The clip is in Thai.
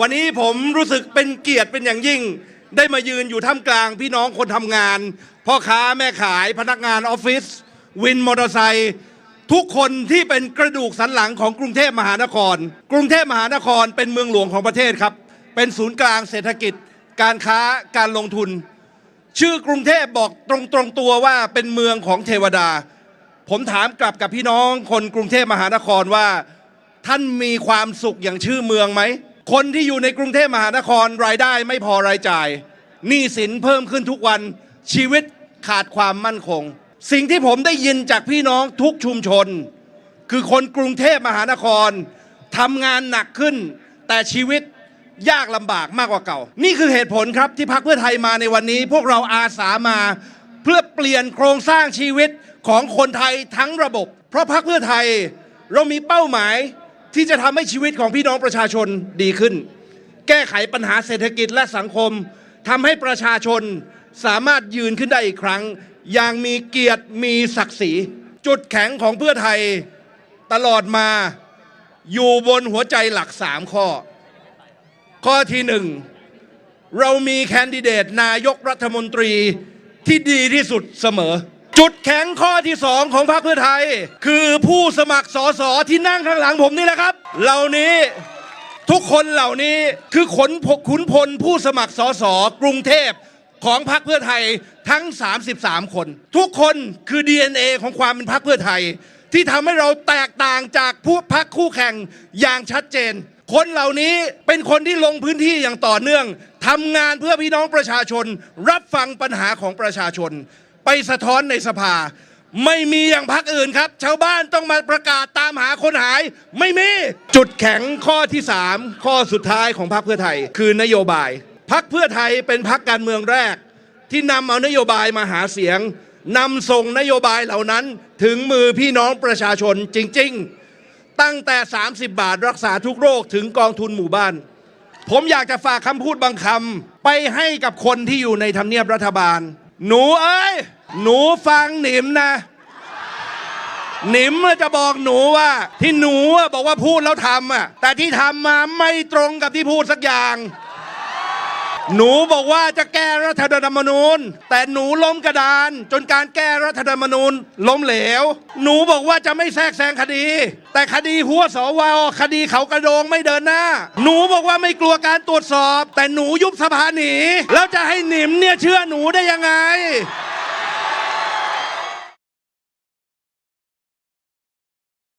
วันนี้ผมรู้สึกเป็นเกียรติเป็นอย่างยิ่ง ได้มายืนอยู่ท่ามกลางพี่น้องคนทำงาน พ่อค้าแม่ขายพนักงานออฟฟิศวินมอเตอร์ไซค์ทุกคนที่เป็นกระดูกสันหลังของกรุงเทพมหานคร กรุงเทพมหานครเป็นเมืองหลวงของประเทศครับ เป็นศูนย์กลางเศรษฐกิจ การค้าการลงทุน ชื่อกรุงเทพบอกตรงตรงตัวว่าเป็นเมืองของเทวดา ผมถามกลับกับพี่น้องคนกรุงเทพมหานครว่า ท่านมีความสุขอย่างชื่อเมืองไหม คนที่อยู่ในกรุงเทพมหานครรายได้ไม่พอรายจ่ายหนี้สินเพิ่มขึ้นทุกวันชีวิตขาดความมั่นคง สิ่งที่ผมได้ยินจากพี่น้องทุกชุมชน คือคนกรุงเทพมหานครทำงานหนักขึ้น แต่ชีวิตยากลำบากมากกว่าเก่า นี่คือเหตุผลครับที่พรรคเพื่อไทยมาในวันนี้ พวกเราอาสามา เพื่อเปลี่ยนโครงสร้างชีวิตของคนไทยทั้งระบบ เพราะพรรคเพื่อไทยเรามีเป้าหมาย ที่จะทำให้ชีวิตของพี่น้องประชาชนดีขึ้น แก้ไขปัญหาเศรษฐกิจและสังคมทำให้ประชาชนสามารถยืนขึ้นได้อีกครั้ง อย่างมีเกียรติมีศักดิ์ศรี จุดแข็งของเพื่อไทยตลอดมาอยู่บนหัวใจหลักสามข้อ ข้อที่หนึ่งเรามีแคนดิเดตนายกรัฐมนตรีที่ดีที่สุดเสมอ จุดแข็งข้อที่สองของพรรคเพื่อไทย คือผู้สมัครสสที่นั่งข้างหลังผมนี่แหละครับ เหล่านี้ทุกคนเหล่านี้คือขนพกขุนพลผู้สมัครสสกรุงเทพของพรรคเพื่อไทยทั้ง 33 คน ทุกคนคือ DNA ของความเป็นพรรคเพื่อไทย ที่ทำให้เราแตกต่างจากผู้พรรคคู่แข่งอย่างชัดเจน คนเหล่านี้เป็นคนที่ลงพื้นที่อย่างต่อเนื่องทำงานเพื่อพี่น้องประชาชน รับฟังปัญหาของประชาชน ไปสะท้อนในสภา ไม่มีอย่างพรรคอื่นครับ ชาวบ้านต้องมาประกาศตามหาคนหาย ไม่มี จุดแข็งข้อที่ 3 ข้อสุดท้ายของพรรคเพื่อไทย คือนโยบายพรรคเพื่อไทยเป็นพรรคการเมืองแรก ที่นำเอานโยบายมาหาเสียงนำส่งนโยบายเหล่านั้นถึงมือพี่น้องประชาชนจริง ๆ ตั้งแต่ 30 บาทรักษาทุกโรคถึงกองทุนหมู่บ้าน ผมอยากจะฝากคำพูดบางคำไปให้กับคนที่อยู่ในทำเนียบรัฐบาล หนูเอ้ย หนูฟังหนิมนะ หนิมจะบอกหนูว่า ที่หนูบอกว่าพูดแล้วทำอะ แต่ที่ทำมาไม่ตรงกับที่พูดสักอย่าง หนูบอกว่าจะแก้รัฐธรรมนูญ แต่หนูล้มกระดาน จนการแก้รัฐธรรมนูญล้มเหลว หนูบอกว่าจะไม่แทรกแซงคดี แต่คดีหัวสวคดีเขากระโดงไม่เดินหน้า หนูบอกว่าไม่กลัวการตรวจสอบ แต่หนูยุบสภาหนีแล้วจะให้หนิมเนี่ยเชื่อหนูได้ยังไง